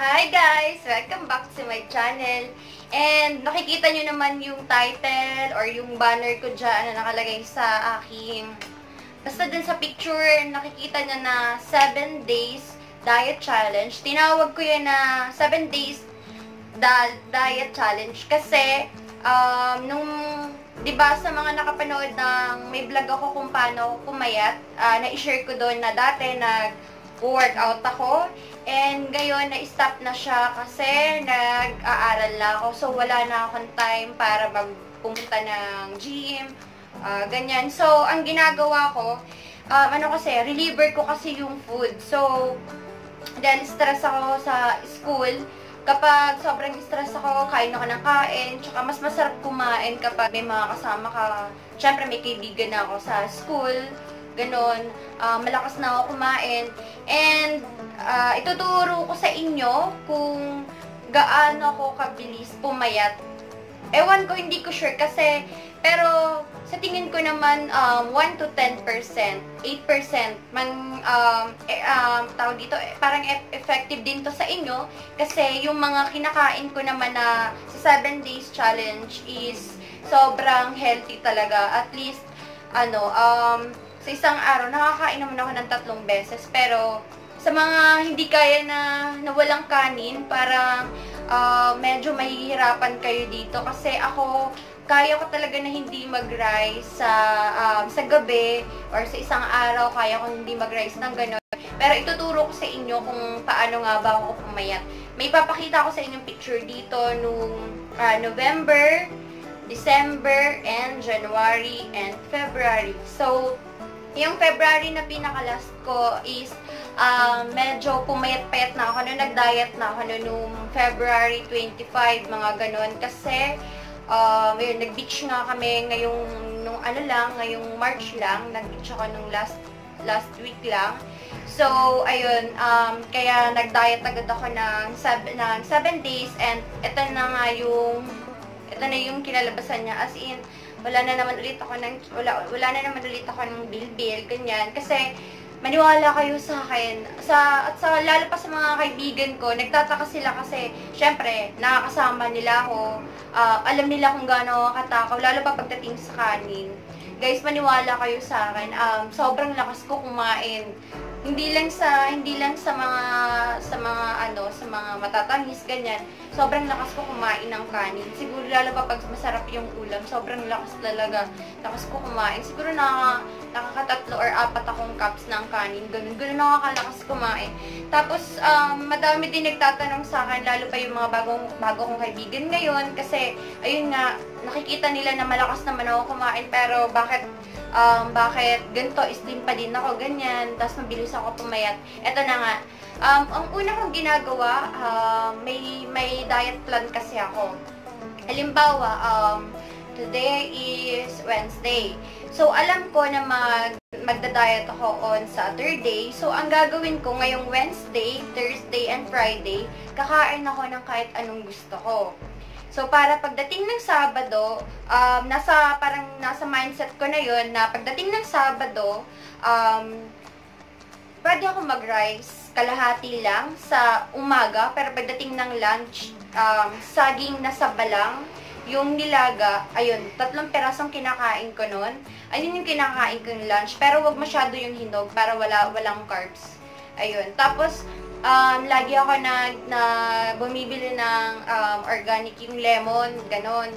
Hi guys! Welcome back to my channel. And nakikita nyo naman yung title or yung banner ko dyan na nakalagay sa aking... Basta dun sa picture, nakikita nyo na 7 days diet challenge. Tinawag ko yan na 7 days diet challenge kasi um, nung 'di ba sa mga nakapanood ng may vlog ako kung paano pumayat, uh, na-share ko doon na dati nag-workout ako And ngayon, na-stop na siya kasi nag-aaral na ako. So, wala na akong time para magpumunta ng gym, uh, ganyan. So, ang ginagawa ko, um, ano kasi, reliever ko kasi yung food. So, dahil stress ako sa school, kapag sobrang stress ako, kain ako ng kain, tsaka mas masarap kumain kapag may mga kasama ka. Siyempre, may kaibigan ako sa school, ganon. Uh, malakas na ako kumain. And, uh, ituturo ko sa inyo kung gaano ako kabilis pumayat. Ewan ko, hindi ko sure kasi, pero sa tingin ko naman, um, 1 to 10%, 8% man, um, eh, um, tawag dito, eh, parang e effective din to sa inyo kasi yung mga kinakain ko naman na sa 7 days challenge is sobrang healthy talaga. At least, ano, um, sa isang araw, nakakain naman ako ng tatlong beses, pero sa mga hindi kaya na, na walang kanin, parang uh, medyo mahihirapan kayo dito. Kasi ako, kaya ko talaga na hindi mag-rice sa, um, sa gabi or sa isang araw, kaya ko hindi mag-rice ng gano'n. Pero ituturo ko sa inyo kung paano nga ba ako pumayat. May papakita ko sa inyong picture dito nung uh, November, December, and January, and February. So, yung February na pinaka-last ko is uh, medyo pumayat-payat na ako. Nung nag-diet na ako nung February 25, mga ganun. Kasi, um, yun, nag-beach nga kami ngayong, nung ano lang, ngayong March lang. Nag-beach ako nung last, last week lang. So, ayun, um, kaya nag-diet agad ako ng 7, ng 7 days and ito na nga yung, ito na yung kinalabasan niya. As in, wala na naman ulit ako ng, wala, wala na naman ulit ako ng bill-bill, ganyan. Kasi, maniwala kayo sa akin. Sa, at sa, lalo pa sa mga kaibigan ko, nagtataka sila kasi, syempre, nakakasama nila ako. Uh, alam nila kung gaano katakaw, lalo pa pagdating sa kanin. Guys, maniwala kayo sa akin. Um, sobrang lakas ko kumain. Hindi lang sa hindi lang sa mga sa mga ano sa mga matatamis ganyan. Sobrang lakas ko kumain ng kanin. Siguro lalo pa pag masarap yung ulam sobrang lakas talaga. Lakas ko kumain. Siguro na nakakatatlo or apat akong cups ng kanin. Ganun ganun nakakalakas kumain. Tapos um, madami din nagtatanong sa akin lalo pa yung mga bagong bago kong kaibigan ngayon. Kasi ayun nga nakikita nila na malakas naman ako kumain pero bakit um, bakit ganito, slim pa din ako, ganyan, tapos mabilis ako pumayat. Ito na nga, um, ang una kong ginagawa, uh, may, may diet plan kasi ako. Halimbawa, um, today is Wednesday. So, alam ko na mag, magda-diet ako on Saturday. So, ang gagawin ko ngayong Wednesday, Thursday, and Friday, kakain ako ng kahit anong gusto ko. So, para pagdating ng Sabado, um, nasa, parang nasa mindset ko na yon na pagdating ng Sabado, um, pwede ako mag-rice kalahati lang sa umaga, pero pagdating ng lunch, um, saging na sabalang, yung nilaga, ayun, tatlong perasong kinakain ko nun. Ayun yung kinakain ko yung lunch, pero wag masyado yung hinog para wala walang carbs. Ayun. Tapos, um, lagi ako na, na bumibili ng um, organic yung lemon, ganon.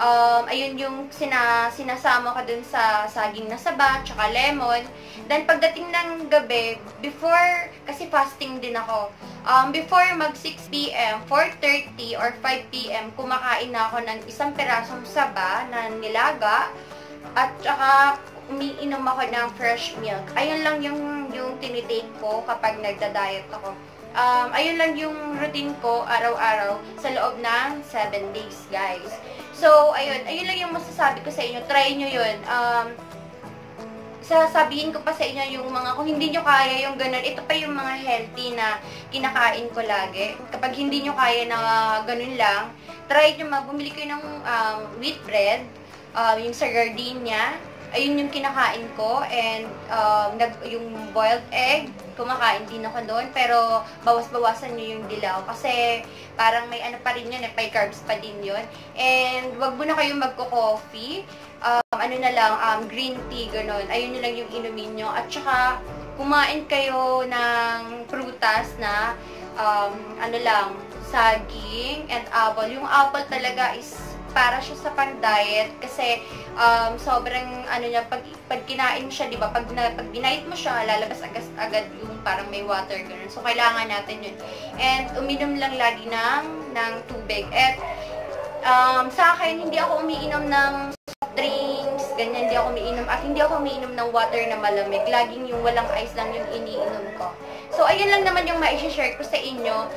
Um, ayun yung sina, sinasama ko dun sa saging na saba, tsaka lemon. Then, pagdating ng gabi, before, kasi fasting din ako, um, before mag 6pm, 4.30 or 5pm, kumakain na ako ng isang perasong saba na nilaga, at tsaka umiinom ako ng fresh milk. Ayun lang yung, yung tinitake ko kapag nagda-diet ako. Um, ayun lang yung routine ko araw-araw sa loob ng 7 days, guys. So, ayun. Ayun lang yung masasabi ko sa inyo. Try nyo yun. Um, sasabihin ko pa sa inyo yung mga, kung hindi nyo kaya yung ganun, ito pa yung mga healthy na kinakain ko lagi. Kapag hindi nyo kaya na ganun lang, try nyo mag, bumili kayo ng um, wheat bread, uh, yung sa gardenia, ayun yung kinakain ko. And um, nag, yung boiled egg, kumakain din ako doon. Pero bawas-bawasan nyo yung dilaw. Kasi parang may ano pa rin yun, eh, may carbs pa din yun. And wag mo na kayong magko-coffee. Um, ano na lang, um, green tea, ganun. Ayun na lang yung inumin nyo. At saka, kumain kayo ng prutas na um, ano lang, saging and apple. Yung apple talaga is para siya sa pang-diet kasi um, sobrang ano niya pag pag kinain siya, 'di ba? Pag na, pag dinayet mo siya, lalabas agad agad yung parang may water ganun. So kailangan natin 'yun. And uminom lang lagi ng ng tubig. At um, sa akin hindi ako umiinom ng ganyan hindi ako umiinom at hindi ako umiinom ng water na malamig. Laging yung walang ice lang yung iniinom ko. So ayun lang naman yung ma-share ko sa inyo.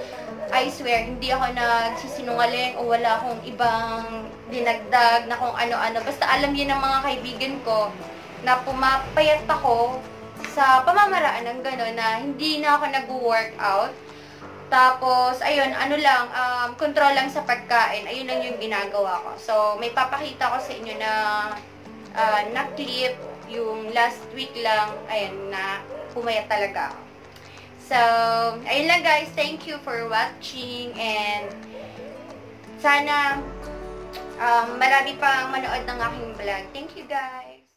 I swear, hindi ako nagsisinungaling o wala akong ibang dinagdag na kung ano-ano. Basta alam yun ng mga kaibigan ko na pumapayat ako sa pamamaraan ng gano'n na hindi na ako nag-workout. Tapos, ayun, ano lang, um, control lang sa pagkain. Ayun lang yung ginagawa ko. So, may papakita ko sa inyo na uh, na-clip yung last week lang, ayun, na pumayat talaga ako. So, ayun lang guys. Thank you for watching and sana um, marami pang manood ng aking vlog. Thank you guys!